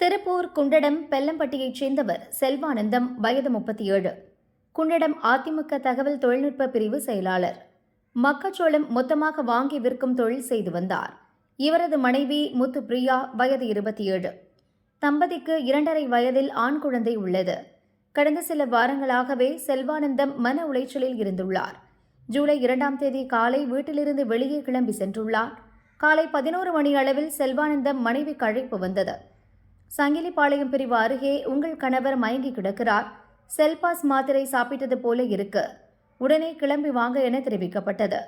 திருப்பூர் குண்டடம் பெல்லம்பட்டியைச் சேர்ந்தவர் செல்வானந்தம் வயது முப்பத்தி ஏழு குண்டடம் அதிமுக தகவல் தொழில்நுட்ப பிரிவு செயலாளர். மக்காச்சோளம் மொத்தமாக வாங்கி விற்கும் தொழில் செய்து வந்தார். இவரது மனைவி முத்து பிரியா வயது இருபத்தி ஏழு தம்பதிக்கு இரண்டரை வயதில் ஆண் குழந்தை உள்ளது. கடந்த சில வாரங்களாகவே செல்வானந்தம் மன உளைச்சலில் இருந்துள்ளார். ஜூலை இரண்டாம் தேதி காலை வீட்டிலிருந்து வெளியே கிளம்பி சென்றுள்ளார். காலை பதினோரு மணி அளவில் செல்வானந்தம் மனைவி கழைப்பு வந்தது. சங்கிலிப்பாளையம் பிரிவு அருகே உங்கள் கணவர் மயங்கி கிடக்கிறார். செல்பாஸ் மாத்திரை சாப்பிட்டது போல இருக்கு. உடனே கிளம்பி வாங்க என தெரிவிக்கப்பட்டது.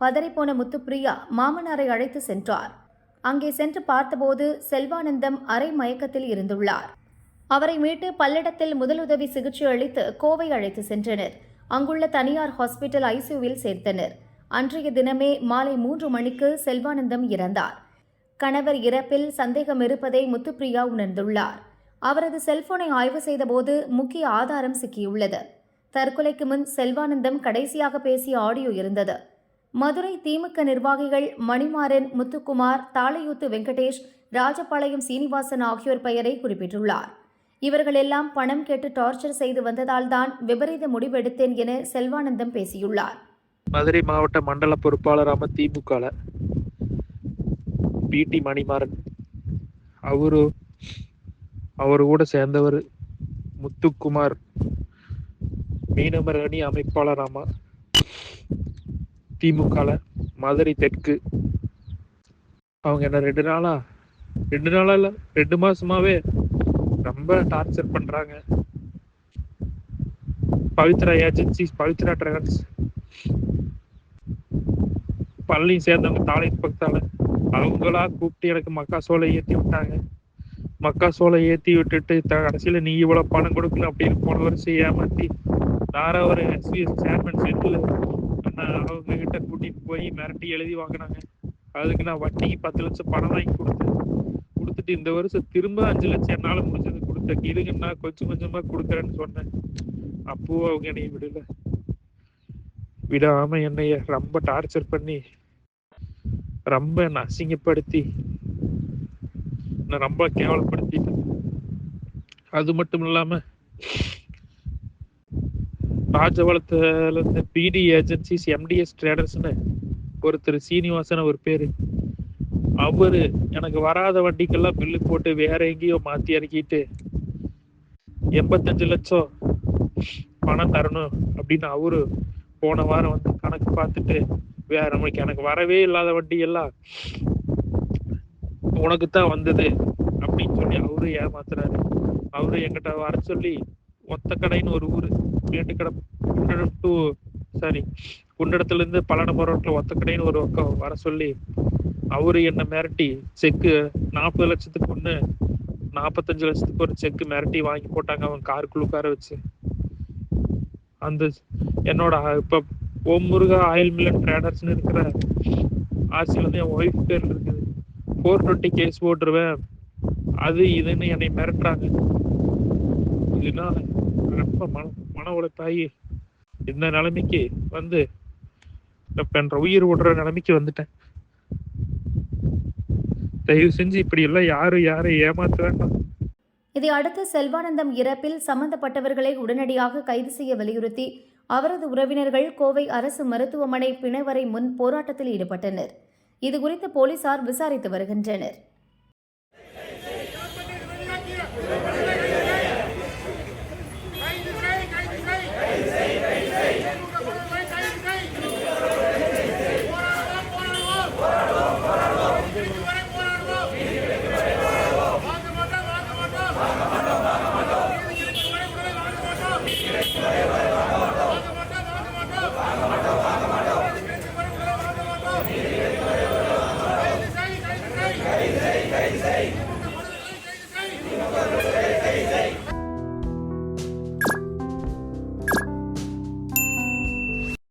பதறிப்போன முத்துப்பிரியா மாமனாரை அழைத்து சென்றார். அங்கே சென்று பார்த்தபோது செல்வானந்தம் அரை மயக்கத்தில் இருந்துள்ளார். அவரை மீட்டு பல்லடத்தில் முதலுதவி சிகிச்சை அளித்து கோவை அழைத்து சென்றனர். அங்குள்ள தனியார் ஹாஸ்பிட்டல் ஐசியூவில் சேர்த்தனர். அன்றைய தினமே மாலை மூன்று மணிக்கு செல்வானந்தம் இறந்தார். கணவர் இறப்பில் சந்தேகம் இருப்பதை முத்துப்பிரியா உணர்ந்துள்ளார். அவரது செல்போனை ஆய்வு செய்தபோது முக்கிய ஆதாரம் சிக்கியுள்ளது. தற்கொலைக்கு முன் செல்வானந்தம் கடைசியாக பேசிய ஆடியோ இருந்தது. மதுரை திமுக நிர்வாகிகள் மணிமாறன் முத்துக்குமார் தாளையூத்து வெங்கடேஷ் ராஜபாளையம் சீனிவாசன் ஆகியோர் பெயரை குறிப்பிட்டுள்ளார். இவர்கள் எல்லாம் பணம் கேட்டு டார்ச்சர் செய்து வந்ததால்தான் விபரீத முடிவெடுத்தேன் என செல்வானந்தம் பேசியுள்ளார். மதுரை மாவட்ட மண்டல பொறுப்பாளராம பி டி மணிமாறன். அவரு அவர் கூட சேர்ந்தவர் முத்துக்குமார். மீனவர் அணி அமைப்பாளராமா திமுகல மதுரை தெற்கு. அவங்க என்ன ரெண்டு நாளா? ரெண்டு நாளா இல்ல ரெண்டு மாசமாவே ரொம்ப டார்ச்சர் பண்றாங்க. பவித்ரா ஏஜென்சி பவித்ரா டிராவல்ஸ் பள்ளி சேர்ந்தவங்க தாலை பக்தால அவங்களா கூப்பிட்டு எனக்கு மக்கா சோலை ஏத்தி விட்டாங்க. மக்கா சோலை ஏத்தி விட்டுட்டு த- கடைசியில நீ இவ்வளவு பணம் கொடுக்கல அப்படின்னு போன வருஷம் ஏமாத்தி வேற ஒரு எஸ்பிஎஸ் சேர்மன் செட்டில் அவங்க கிட்ட கூட்டிட்டு போய் மிரட்டி எழுதி வாங்கினாங்க. அதுக்கு நான் வட்டிக்கு பத்து லட்சம் பணம் வாங்கி கொடுத்தேன். கொடுத்துட்டு இந்த வருஷம் திரும்ப அஞ்சு லட்சம் என்னால முடிஞ்சது கொடுத்தேன். இதுங்க நான் கொஞ்சம் கொஞ்சமா கொடுக்குறேன்னு சொன்னேன். அப்போ அவங்க என்னைய விடல. விடாம என்னைய ரொம்ப டார்ச்சர் பண்ணி ரொம்ப என்னை அசிங்கப்படுத்தி என்னை ரொம்ப கேவலப்படுத்தி அது மட்டும் இல்லாம ராஜபாளத்துல இருந்து பிடி ஏஜென்சிஸ் எம்டிஎஸ் ட்ரேடர்ஸ்னு ஒருத்தர் சீனிவாசன் ஒரு பேரு. அவரு எனக்கு வராத வண்டிக்கெல்லாம் பில்லு போட்டு வேற எங்கேயோ மாத்தி இறக்கிட்டு எண்பத்தஞ்சு லட்சம் பணம் தரணும் அப்படின்னு அவரு போன வாரம் வந்து கணக்கு பார்த்துட்டு வேற நம்மளுக்கு எனக்கு வரவே இல்லாத வண்டி எல்லாம் உனக்கு தான் வந்தது அப்படின்னு சொல்லி அவரு ஏமாத்துறாரு. அவரு என்கிட்ட வர சொல்லி ஒத்த கடைன்னு ஒரு ஊரு. வேட்டுக்கடை குண்டடம் டு சாரி குண்டடத்துல இருந்து பல்லடம் ரோட்ல ஒத்த கடைன்னு ஒரு பக்கம் வர சொல்லி அவரு என்ன மிரட்டி செக்கு நாற்பது லட்சத்துக்கு ஒண்ணு நாற்பத்தஞ்சு லட்சத்துக்கு ஒரு செக்கு மிரட்டி வாங்கி போட்டாங்க அவன் காருக்குள்ள உட்கார வச்சு. அந்த என்னோட இப்ப ஓம் முருகா ஆயில் மில்லன் ட்ரேடர்ஸ்னு இருக்கிற ஆர்சியில் வந்து என் ஒய்ஃப் பேர் இருக்குது. ஃபோர் டுவெண்ட்டி கேஸ் போட்டுருவேன். அது இதுன்னு என்னை மிரட்டுறாங்க. இதனால ரொம்ப மன மன உழைப்பாகி இந்த நிலைமைக்கு வந்து என்ற உயிர் விடுற நிலைமைக்கு வந்துட்டேன். தயவு செஞ்சு இப்படி எல்லாம் யாரும் யாரை ஏமாத்த வேண்டாம். இதை அடுத்து செல்வானந்தம் இறப்பில் சம்பந்தப்பட்டவர்களை உடனடியாக கைது செய்ய வலியுறுத்தி அவரது உறவினர்கள் கோவை அரசு மருத்துவமனை பிணவரை முன் போராட்டத்தில் ஈடுபட்டனர். இதுகுறித்து போலீசார் விசாரித்து வருகின்றனர்.